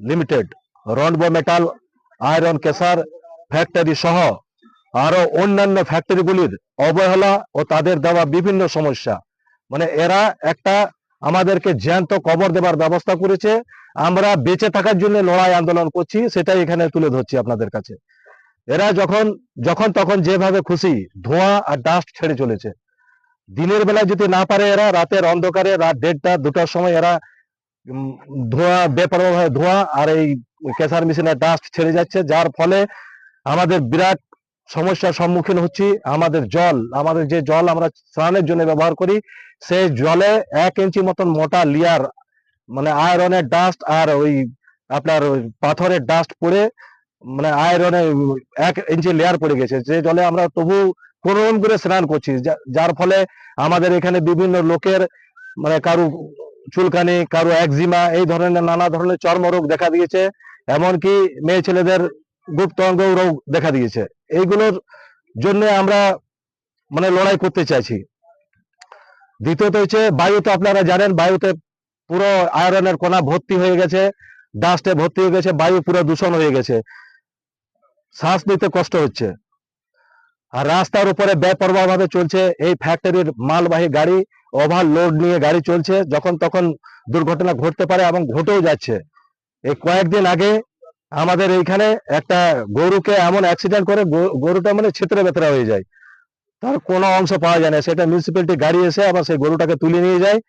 Limited রনবো metal iron কেসার factory সহ আরও অন্যান্য ফ্যাক্টরিগুলির অবহেলা ও তাদের দেওয়া বিভিন্ন সমস্যা। মানে এরা একটা আমাদেরকে জ্যান্ত কবর দেবার ব্যবস্থা করেছে। আমরা বেঁচে থাকার জন্য লড়াই আন্দোলন করছি, সেটাই এখানে তুলে ধরছি আপনাদের কাছে। এরা যখন যখন তখন যেভাবে খুশি ধোঁয়া আর ডাস্ট ছেড়ে চলেছে। দিনের বেলা যদি না পারে এরা, রাতের অন্ধকারে রাত দেড়টা, দুটার সময় এরা ধোঁয়া বেপরোয়া ধোঁয়া আর এই কেসার মেশিনের ডাস্ট ছেড়ে যাচ্ছে, যার ফলে আমাদের বিরাট সমস্যার সম্মুখীন হচ্ছি। আমাদের জল, আমাদের যে জল আমরা স্নানের জন্য ব্যবহার করি, সেই জলে এক ইঞ্চি মতন মোটা লিয়ার মানে আয়রনের ডাস্ট আর ওই আপনার পাথরের ডাস্ট পড়ে মানে আয়রনে এক ইঞ্চি লেয়ার পড়ে গেছে। যে জলে আমরা তবু কোন করে স্নান করছি যার ফলে আমাদের এখানে বিভিন্ন লোকের মানে কারু চুলকানি, কারও একজিমা, এই ধরনের নানা ধরনের চর্মরোগ দেখা দিয়েছে। এমনকি মেয়ে ছেলেদের গুপ্ত অঙ্গ রোগ দেখা দিয়েছে। এইগুলোর জন্য আমরা মানে লড়াই করতে চাইছি। দ্বিতীয়ত হচ্ছে, বায়ুতে আপনারা জানেন, বায়ুতে পুরো আয়রনের কণা ভর্তি হয়ে গেছে, ডাস্টে ভর্তি হয়ে গেছে, বায়ু পুরো দূষণ হয়ে গেছে। শ্বাস নিতে কষ্ট হচ্ছে। আর রাস্তার উপরে বেপরোয়া ভাবে চলছে এই ফ্যাক্টরির মালবাহী গাড়ি। ওভারলোড নিয়ে গাড়ি চলছে, যখন তখন দুর্ঘটনা ঘটতে পারে এবং ঘটেও যাচ্ছে। এই কয়েকদিন আগে আমাদের এইখানে একটা গরুকে এমন অ্যাক্সিডেন্ট করে গরু- গরুটা মানে ছিত্রে বেতরা হয়ে যায়। তার কোনো অংশ পাওয়া যায় না। সেটা মিউনিসিপ্যালিটি গাড়ি এসে আবার সেই গরুটাকে তুলে নিয়ে যায়।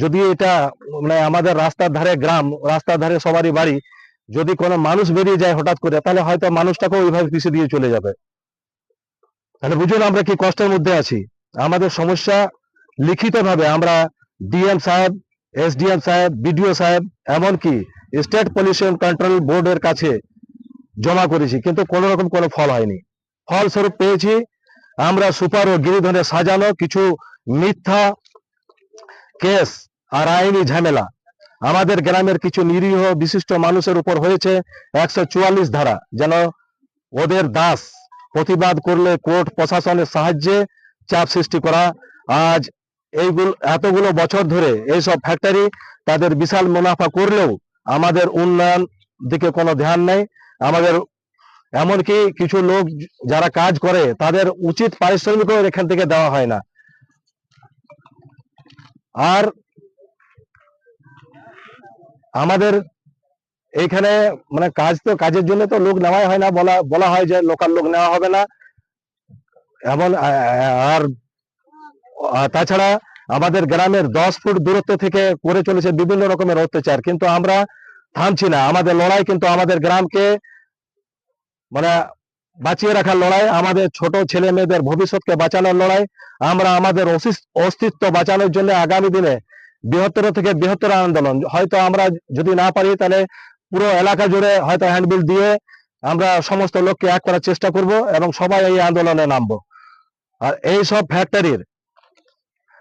যদি এটা মানে আমাদের রাস্তার ধারে গ্রাম, রাস্তার ধারে সবারই বাড়ি, যদি কোনো মানুষ বেরিয়ে যায় হঠাৎ করে, তাহলে হয়তো মানুষটাকেও ওইভাবে পিছিয়ে দিয়ে চলে যাবে। তাহলে বুঝুন আমরা কি কষ্টের মধ্যে আছি। আমাদের সমস্যা লিখিত ভাবে আমরা ডিএম সাহেব, এসডিএম সাহেব, বিডিও সাহেব, এমনকি স্টেট পলিউশন কন্ট্রোল বোর্ডের কাছে জমা করেছি, কিন্তু কোনো রকম কোনো ফল হয়নি। ফলস্বরূপ পেয়েছি, আমরা সুপার ও গিরিধনে সাজানো কিছু মিথ্যা কেস আর আইনি ঝামেলা। আমাদের গ্রামের কিছু নিরীহ বিশিষ্ট মানুষের উপর হয়েছে একশো চুয়াল্লিশ ধারা, যেন ওদের দাস প্রতিবাদ করলে কোর্ট প্রশাসনের সাহায্যে চাপ সৃষ্টি করা। আজ এইগুলো, এতগুলো বছর ধরে এইসব ফ্যাক্টরি তাদের বিশাল মুনাফা করলেও আমাদের উন্নয়ন দিকে কোনো ধ্যান নেই। আমাদের এমনকি কিছু লোক যারা কাজ করে, তাদের উচিত পারিশ্রমিকও এখান থেকে দেওয়া হয় না। আর আমাদের এইখানে মানে কাজ তো, কাজের জন্য তো লোক নেওয়াই হয় না বলা বলা হয় যে লোকাল লোক নেওয়া হবে না। এমন আর তাছাড়া আমাদের গ্রামের দশ ফুট দূরত্ব থেকে করে চলেছে বিভিন্ন রকমের অত্যাচার। কিন্তু আমরা থামছি না। আমাদের লড়াই কিন্তু আমাদের গ্রামকে মানে বাঁচিয়ে রাখার লড়াই, আমাদের ছোট ছেলে মেয়েদের ভবিষ্যৎকে বাঁচানোর লড়াই, আমরা আমাদের অস্তিত্ব বাঁচানোর জন্য আগামী দিনে বৃহত্তর থেকে বৃহত্তর আন্দোলন। হয়তো আমরা যদি না পারি, তাহলে পুরো এলাকা জুড়ে হয়তো হ্যান্ডবিল দিয়ে আমরা সমস্ত লোককে এক করার চেষ্টা করব এবং সবাই এই আন্দোলনে নামবো। আর এই সব ফ্যাক্টরির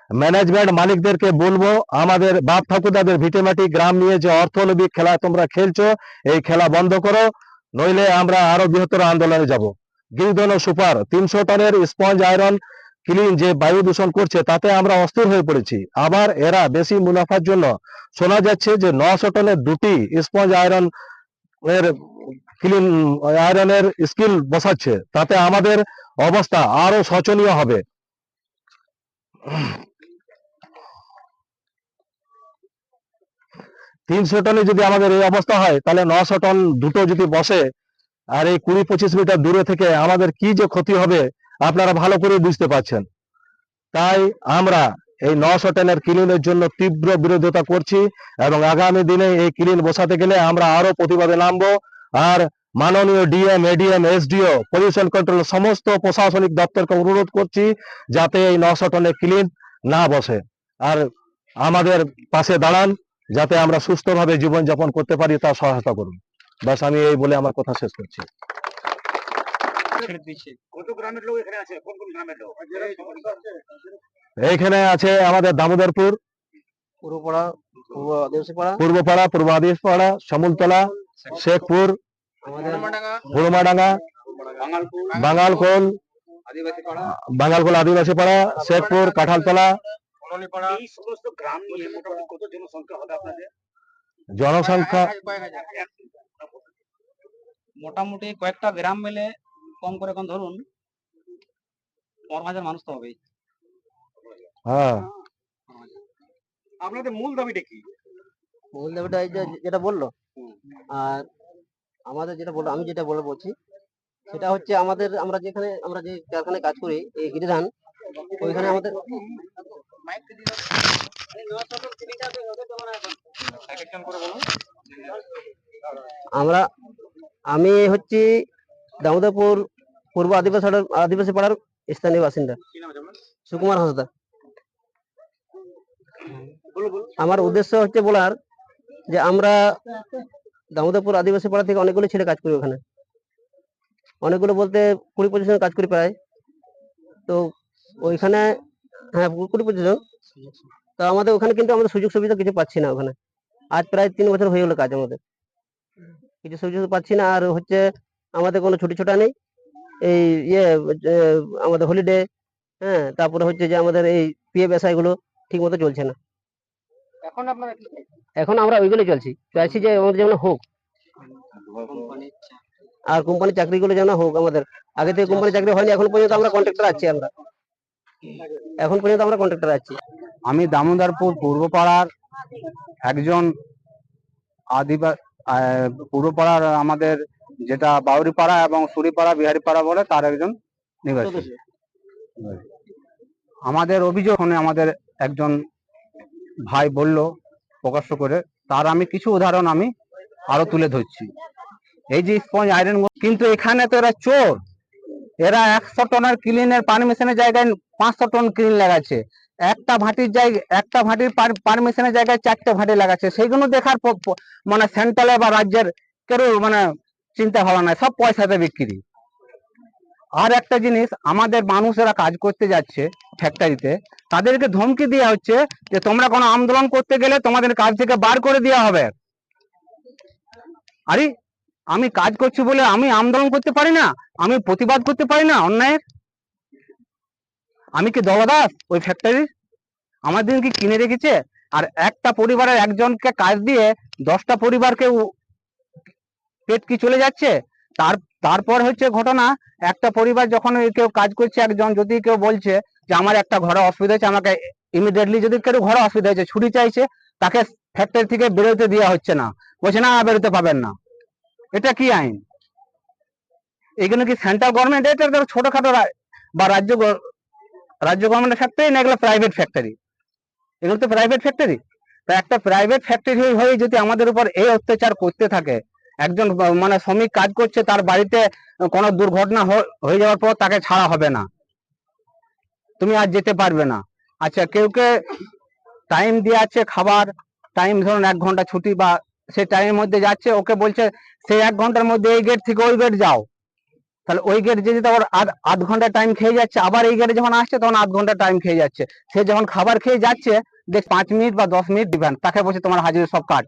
ম্যানেজমেন্ট মালিকদেরকে বলব, আমাদের বাপ ঠাকুরদাদের ভিটেমাটি গ্রাম নিয়ে যে অর্থনৈতিক খেলা তোমরা খেলছো, এই খেলা বন্ধ করো, নইলে আমরা আরও বৃহত্তর আন্দোলনে যাব। গিরিধন সুপার, তিনশো টনের স্পঞ্জ আয়রন ক্লিন যে বায়ু দূষণ করছে, তাতে আমরা অস্থির হয়ে পড়েছি। আবার এরা বেশি মুনাফার জন্য শোনা যাচ্ছে যে নশো টনের দুটি স্পঞ্জ আয়রন এর ক্লিন আয়রনের স্কিল বসাচ্ছে। তাতে আমাদের অবস্থা আরও শোচনীয় হবে। তিনশো টনে যদি আমাদের এই অবস্থা হয়, তাহলে নশো টন দুটো যদি বসে, আর এই কুড়ি পঁচিশ মিটার দূরে থেকে আমাদের কি যে ক্ষতি হবে, আপনারা ভালো করে বুঝতে পারছেন। তাই আমরা এই নশো টনের ক্লিনের জন্য তীব্র বিরোধিতা করছি এবং আগামী দিনে এই ক্লিন বসাতে গেলে আমরা আরও প্রতিবাদে নামবো। আর মাননীয় DM, ADM, SDO, pollution control সমস্ত প্রশাসনিক দপ্তরকে অনুরোধ করছি যাতে এই নশো টনের ক্লিন না বসে। আর আমাদের পাশে দাঁড়ান। যাতে আমরা সুস্থভাবে জীবনযাপন করতে পারি তা সহায়তা করুন। বাস আমি এই বলে আমার কথা শেষ করছি। এইখানে আছে আমাদের দামোদরপুর পুরোপাড়া পূর্ব আদিবাসী পাড়া পূর্বপাড়া সমুলতলা শেখপুর হুড়মাডাঙ্গা বাঙালকোল বাঙালকোল আদিবাসী পাড়া শেখপুর কাঁঠালতলা এই সমস্ত গ্রাম নিয়ে মোটামুটি কত জনসংখ্যা হবে আপনাদের? জনসংখ্যা মোটামুটি কয়েকটা গ্রাম মিলে কম করে এখন ধরুন পনেরো হাজার মানুষ তো হবেই। হ্যাঁ। আপনাদের মূল দাবিটা কি? মূল দাবিটা এই যে যেটা বলল আর আমাদের যেটা বলল আমি যেটা বলে বলছি সেটা হচ্ছে আমাদের আমরা যেখানে আমরা যে কারখানায় কাজ করি এই গিরিধান ওইখানে আমাদের আমরা আমি হচ্ছি দামোদরপুর পূর্ব আদিবাসী আদিবাসী পাড়ার স্থানীয় বাসিন্দা। সুকুমার হাঁসদা। আমার উদ্দেশ্য হচ্ছে বলার যে আমরা দামোদরপুর আদিবাসী পাড়া থেকে অনেকগুলো ছেলে কাজ করি ওখানে। অনেকগুলো বলতে কুড়ি পঁচিশ জন কাজ করি প্রায়। তো ওইখানে হ্যাঁ কুড়ি জন তো? আমাদের ওখানে কিন্তু আমাদের সুযোগ সুবিধা কিছু পাচ্ছি না ওখানে। আজ প্রায় তিন বছর হয়ে গেলো কাজ আমাদের। কিছু সুযোগ পাচ্ছি না আর হচ্ছে আমাদের কোনো ছুটি ছোটা নেই। এই ইয়ে আমাদের হলিডে হ্যাঁ তারপরে হচ্ছে যে আমাদের এই পিএফ এসআই গুলো ঠিক মতো চলছে না। এখন আপনারা এখন আমরা ওইগুলোই চলছি। চাইছি যে আমাদের যেন হোক। আর কোম্পানির চাকরিগুলো যেন হোক আমাদের। আগে থেকে কোম্পানি চাকরি হয়নি এখন পর্যন্ত আমরা কন্ট্রাক্টর আছি আমরা। এখন পর্যন্ত আমরা কন্ট্রাক্টর আছি। আমি দামোদরপুর পূর্বপাড়ার একজন আদিবাসী পূর্বপাড়ার আমাদের যেটা বাউরিপাড়া এবং সুরিপাড়া বিহারিপাড়া বলে তার একজন নিবাসী। আমাদের অভিযোগ আমাদের একজন ভাই বলল প্রকাশ্য করে তার আমি কিছু উদাহরণ আমি আরও তুলে ধরছি। এই যে স্পঞ্জ আয়রন কিন্তু এখানে তো এরা চোর। এরা একশো টনের ক্লিনের পারমিশনের জায়গায় পাঁচশো টন ক্লিন লাগাচ্ছে। একটা ভাটির জায়গায় একটা ভাটির পারমিশনের জায়গায় চারটে ভাটি লাগাচ্ছে। সেইগুলো দেখার মানে সেন্ট্রালে বা রাজ্যের কেউ মানে চিন্তা ভাবনা নাই, সব পয়সাতে বিক্রি। আর একটা জিনিস, আমাদের মানুষেরা কাজ করতে যাচ্ছে ফ্যাক্টরিতে তাদেরকে ধমকি দেওয়া হচ্ছে যে, তোমরা কোনো আন্দোলন করতে গেলে তোমাদের কাজ থেকে বার করে দেওয়া হবে। আরে আমি কাজ করছি বলে আমি আন্দোলন করতে পারি না? আমি প্রতিবাদ করতে পারি না অন্যায়ের? আমি কি দলদাস ওই ফ্যাক্টরির আমার দিন কি কিনে রেখেছে? আর একটা পরিবারের একজনকে কাজ দিয়ে দশটা পরিবারকে পেট কি চলে যাচ্ছে? তার তারপর হচ্ছে ঘটনা, একটা পরিবার যখন কেউ কাজ করছে একজন, যদি কেউ বলছে যে আমার একটা ঘরে অসুবিধা হয়েছে, আমাকে ইমিডিয়েটলি যদি কেউ ঘরে অসুবিধা হয়েছে, ছুটি চাইছে, তাকে ফ্যাক্টরি থেকে বেরোতে দেওয়া হচ্ছে না। বলছে, না, বেরোতে পাবেন না। এটা কি আইন? এগুলো কি সেন্ট্রাল গভর্নমেন্ট এটা ছোটখাটো বা রাজ্য রাজ্য গভর্নমেন্টের ফ্যাক্টরি না এগুলো প্রাইভেট ফ্যাক্টরি এগুলো তো প্রাইভেট ফ্যাক্টরি তা একটা প্রাইভেট ফ্যাক্টরি হয়ে যদি আমাদের উপর এই অত্যাচার করতে থাকে, একজন মানে শ্রমিক কাজ করছে, তার বাড়িতে কোনো দুর্ঘটনা হয়ে যাওয়ার পর তাকে ছাড়া হবে না। তুমি আর যেতে পারবে না। আচ্ছা কেউ কে টাইম দিয়ে আছে, খাবার টাইম ধরুন এক ঘণ্টা ছুটি বা সে টাইমের মধ্যে যাচ্ছে, ওকে বলছে সেই এক ঘণ্টার মধ্যে এই গেট থেকে ওই গেট যাও। তাহলে ওই গেট যদি তোর আধ ঘণ্টা টাইম খেয়ে যাচ্ছে, আবার এই গেটে যখন আসছে, তখন আধ ঘণ্টা টাইম খেয়ে যাচ্ছে। সে যখন খাবার খেয়ে যাচ্ছে, দেখ, পাঁচ মিনিট বা দশ মিনিট দিবেন তাকে বলছে, তোমার হাজির সব কাট,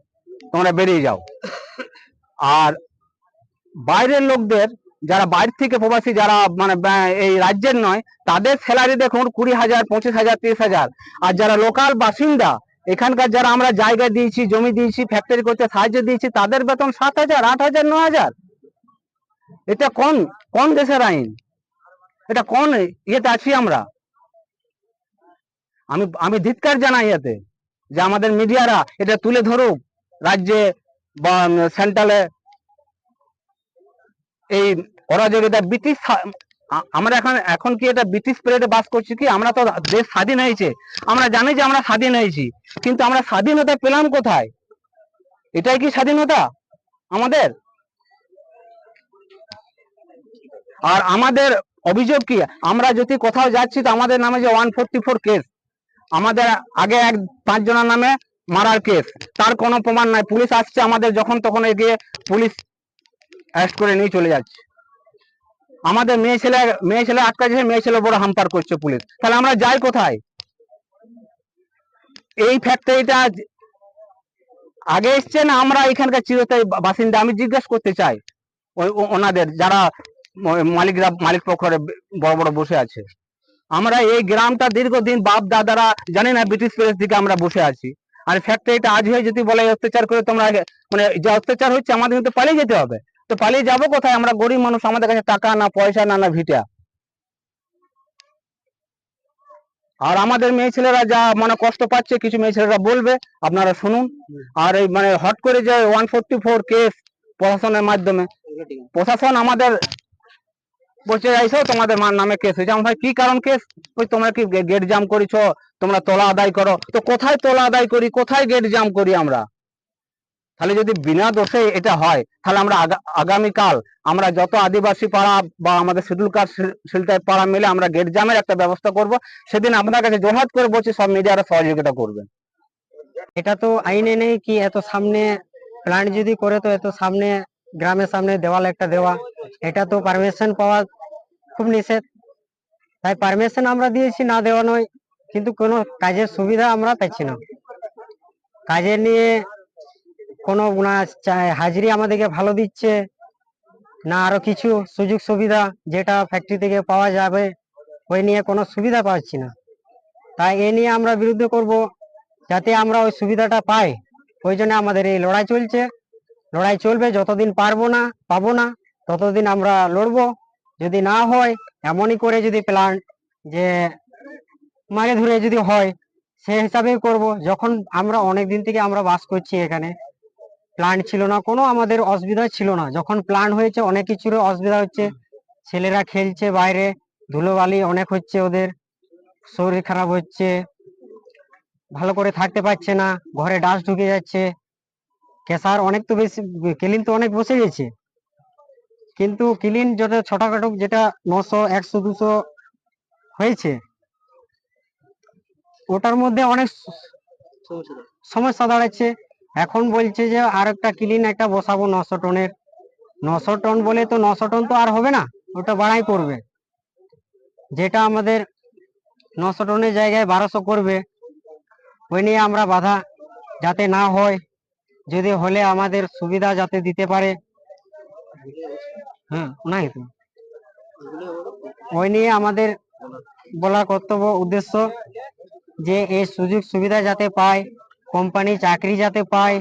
তোমরা বেরিয়ে যাও। আর বাইরের লোকদের, যারা বাইরে থেকে প্রবাসী, যারা মানে এই রাজ্যের নয়, তাদের স্যালারি দেখুন কুড়ি হাজার, পঁচিশ হাজার, তিরিশ হাজার। আর যারা লোকাল বাসিন্দা এখানকার যারা আমরা জায়গা দিয়েছি, জমি দিয়েছি ফ্যাক্টরি করতে সাহায্য দিয়েছি, তাদের বেতন সাত হাজার, আট হাজার, ন হাজার। এটা কোন কোন দেশের আইন? এটা কোন ইয়েতে আছি আমরা? আমি আমি ধিৎকার জানাই এতে যে আমাদের মিডিয়ারা এটা তুলে ধরুক, রাজ্যে বা সেন্ট্রালে এই অরাজকতা ব্রিটিশ আমরা এখন এখন কি এটা ব্রিটিশ পিরিয়ডে বাস করছি কি? আমরা তো দেশ স্বাধীন হয়েছে। আমরা জানি যে আমরা স্বাধীন হয়েছি। কিন্তু আমরা স্বাধীনতা পেলাম কোথায়? এটাই কি স্বাধীনতা? আমাদের? আর আমাদের অভিযোগ কি? আমরা যদি কোথাও যাচ্ছি তো আমাদের নামে যে ওয়ান ফোরটি ফোর কেস আমাদের আগে এক, পাঁচ জনের নামে মারার কেস তার কোনো প্রমাণ নাই। পুলিশ আসছে আমাদের যখন তখন এগিয়ে পুলিশ অ্যারেস্ট করে নিয়ে চলে যাচ্ছে। আমাদের মেয়ে ছেলে মেয়ে ছেলে আটকাচ্ছে মেয়ে ছেলে বড় হাম্পার করছে পুলিশ। তাহলে আমরা যাই কোথায়? এই ফ্যাক্টরিটা আগে এসছে না আমরা এখানকার চিরস্থায়ী বাসিন্দা? আমি জিজ্ঞেস করতে চাই ওনাদের, যারা মালিকরা, মালিক পক্ষরে বড় বড় বসে আছে। আমরা এই গ্রামটা দীর্ঘদিন বাপ দাদারা জানি না ব্রিটিশ প্রেস দিকে আমরা বসে আছি। আর ফ্যাক্টরিটা আজ হয়ে যদি বলে অত্যাচার করে তোমরা মানে যে অত্যাচার হচ্ছে আমাদের কিন্তু পালিয়ে যেতে হবে। তো পালিয়ে যাব কোথায়? আমরা গরিব মানুষ, আমাদের কাছে টাকা না, পয়সা না না ভিটা। আর আমাদের মেয়ে ছেলেরা যা মানে কষ্ট পাচ্ছে, কিছু মেয়ে ছেলেরা বলবে, আপনারা শুনুন। আর এই মানে হট করে যে ওয়ান ফোরটি ফোর কেস প্রশাসনের মাধ্যমে। প্রশাসন আমাদের বলছে এইসব তোমাদের মার নামে কেস হয়েছে। আমার ভাই, কি কারণ কেস ওই তোমরা কি গেট জাম করেছ? তোমরা তোলা আদায় করো। তো কোথায় তোলা আদায় করি? কোথায় গেট জাম করি আমরা? তাহলে যদি বিনা দোষে এটা হয়, তাহলে আমরা আগা- আগামীকাল আমরা যত আদিবাসী পাড়া বা আমাদের শিডিউল কাস্ট শিলটাই পাড়া মিলে আমরা গেট জামের একটা ব্যবস্থা করব। সেদিন আপনার কাছে জোরহাত করে বলছি, সব মিডিয়ারা সহযোগিতা করবেন এটা তো আইনে নেই কি? এত সামনে প্ল্যান্ট যদি করে তো এত সামনে, গ্রামের সামনে দেওয়াল একটা দেওয়া, এটা তো পারমিশন পাওয়া খুব নিষেধ। তাই পারমিশন আমরা দিয়েছি, না দেওয়া নয়। কিন্তু কোনো কাজের সুবিধা আমরা পাচ্ছি না। কাজের নিয়ে কোনো চা- হাজিরি আমাদেরকে ভালো দিচ্ছে, না আরও কিছু সুযোগ সুবিধা যেটা ফ্যাক্টরি থেকে পাওয়া যাবে, ওই নিয়ে কোনো সুবিধা পাচ্ছি না। তাই এ নিয়ে আমরা বিরুদ্ধে করব, যাতে আমরা ওই সুবিধাটা পাই। ওই জন্য আমাদের এই লড়াই চলছে। লড়াই চলবে, যতদিন পারব না, পাবো না, ততদিন আমরা লড়বো। যদি না হয়, এমনই করে যদি প্ল্যান যে মারে ধরে যদি হয়, সে হিসাবেই করব। যখন আমরা অনেক দিন থেকে আমরা বাস করছি এখানে প্ল্যান্ট ছিল না, কোনো আমাদের অসুবিধা ছিল না। যখন প্ল্যান হয়েছে অনেক কিছুর অসুবিধা হচ্ছে। ছেলেরা খেলছে বাইরে, ধুলোবালি অনেক হচ্ছে ওদের, শরীর খারাপ হচ্ছে, ভালো করে থাকতে পারছে না, ঘরে ডাস্ট ঢুকে যাচ্ছে। কেসার অনেক তো বেশি, ক্লিন তো অনেক বসে গেছে। কিন্তু ক্লিন যেটা ছোটখাটো যেটা নশো, একশো, দুশো হয়েছে, ওটার মধ্যে অনেক সমস্যা দাঁড়াচ্ছে। এখন বলছে যে আর একটা ক্লিন একটা বসাবো নশো টনের। নশো টন বলে তো নশো টন তো আর হবে না, ওটা বাড়াই করবে। যেটা আমাদের নশো টনের জায়গায় বারোশো করবে, ওই নিয়ে আমরা বাধা যাতে না হয়, যদি হলে আমাদের সুবিধা যাতে দিতে পারে। হ্যাঁ নাই তো ওই নিয়ে আমাদের বলার কর্তব্য, উদ্দেশ্য যে এই সুযোগ সুবিধা যাতে পায় কোম্পানি চাকরি যাতে পায়